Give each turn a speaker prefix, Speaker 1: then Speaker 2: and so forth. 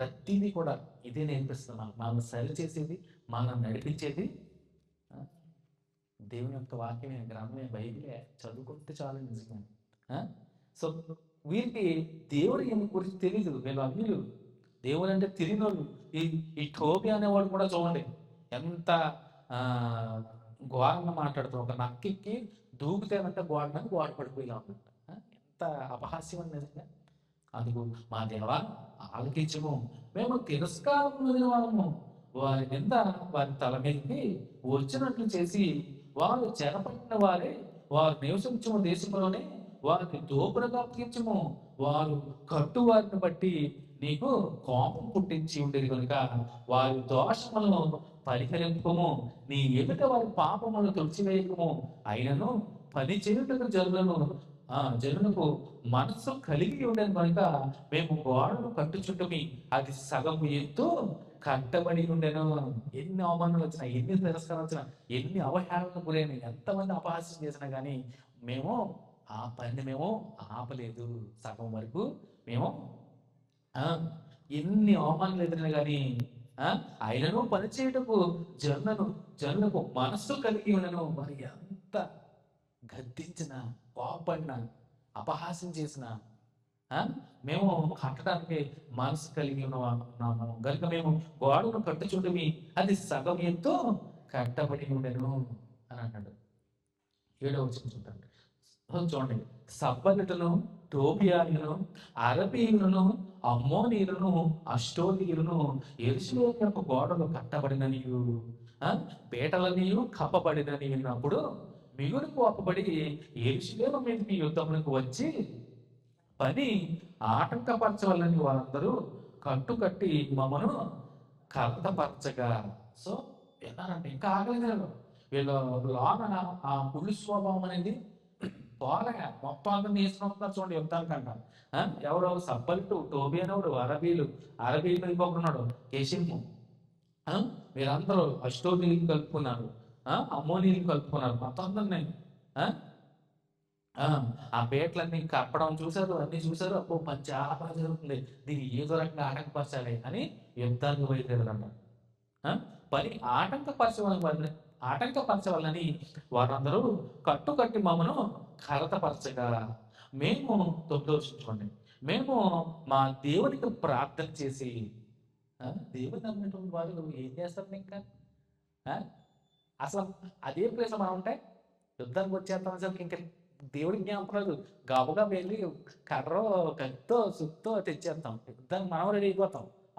Speaker 1: ప్రతిదీ కూడా ఇదే నేర్పిస్తున్నాను మనకు. మనం సరి చేసేది మనం నడిపించేది దేవుని యొక్క వాక్యమే గ్రంథమే బైబిలే. చదువుకుంటే చాలు నిజంగా. సో వీరికి దేవుడి గురించి తెలియదు వీళ్ళు అన్యులు. దేవుడు అంటే తెలియని వాళ్ళు ఈ ఈ టోపి అనేవాడు కూడా చూడండి. ఎంత ఘోరంగా మాట్లాడుతాడు ఒక నక్కికి దూకుతేనంటే గోడనని గోడ పడిపోయేలా ఉంటుంది ఎంత అపహాస్యం అని నిజంగా. అందుకు మా దేవ ఆలకించము. మేము తిరస్కారం పొందిన వాళ్ళము. వారి నింద వారి తల మీదకి వచ్చినట్లు చేసి వారు చెరపట్టిన వారే వారు నివసించము దేశంలోనే వారిని దోపులుగా అప్పగించము వారు కట్టు వారిని బట్టి నీకు కోపం పుట్టించి ఉండేది కనుక వారి దోషములను పరిహరింపము. నీ ఎదుట వారి పాపములను తుడిచివేయకము అయినను పని చేయుటకు జనులను ఆ జనులకు మనస్సు కలిగి ఉండేది కనుక మేము గోడను కట్టుచుంటమి. అది సగం ఎత్తు కట్టబడి ఉండేను. ఎన్ని అవమానాలు వచ్చినా ఎన్ని తిరస్కారాలు వచ్చినా ఎన్ని అవహేళనకు గురైన ఎంతమంది అపహాస్యం చేసినా కానీ మేము ఆ పని మేము ఆపలేదు. సగం వరకు మేము ఎన్ని అవమానాలు ఎదురైనా కానీ ఆయనను పనిచేయటకు జనులను జనులకు మనస్సు కలిగి ఉండను. మరి ఎంత గద్దించిన కోపడిన అపహాసం చేసిన మేము కట్టడానికి మనసు కలిగి ఉన్నాము. కనుక మేము గోడను కట్టుచుండమి అది సగం ఎంతో కట్టబడి ఉండను అని అన్నాడు ఏడవ వచ్చిన చూడండి చూడండి. సబ్బనులను టోబియాలను అరబీయులను అమ్మోనీయులను అష్టోనీయులను ఎరుసులో యొక్క గోడలు కట్టబడిననియు ఆ, పేటలనియు కప్పబడినని విన్నప్పుడు మిగులు కోపబడి మీద మీ యుద్ధములకు వచ్చి పని ఆటంకపరచవాలని వారందరూ కట్టుకట్టి మమ్మను కర్తపరచగా సో విన్నారంటే ఇంకా ఆగలేదు వీళ్ళు లోన ఆ పులి స్వభావం అనేది పోలగా మొత్తం అందరూ నేర్చుకుంటున్నారు చూడండి యుద్ధానికంట ఎవరో సబ్బల్టు టోబీ అనేవాడు అరబీలు అరబీలు ఇంకొకరున్నాడు కేశింపు ఆ, మీరందరూ కలుపుకున్నారు ఆ, కలుపుకున్నారు. మొత్తం అందరినీ ఆ? పేట్లన్నీ కప్పడం చూశారు అన్ని చూశారు. అప్పుడు పని చాలా బాగా జరుగుతుంది. దీన్ని ఏదో రకంగా ఆటంకపరచాలి అని యుద్ధానికి బయలుదేరారంట ఆ? పని ఆటంకపరచవాలని ఆటంకపరచవాలని వారందరూ కట్టుకట్టి మమ్మను కరతపరచగా మేము తొమ్మిదోచించుకోండి మేము మా దేవునికి ప్రార్థన చేసి దేవుని నమ్మినటువంటి వారు ఏం చేస్తారు ఇంకా? అసలు అదే ప్లేస్ మనం ఉంటే యుద్ధానికి వచ్చేస్తాం అసలు. ఇంకా దేవుడికి జ్ఞాపకం లేదు గబగా వెళ్ళి కర్రో కత్తో సుత్తో తెచ్చేస్తాం. యుద్ధానికి మనం రెడీ అయిపోతాం.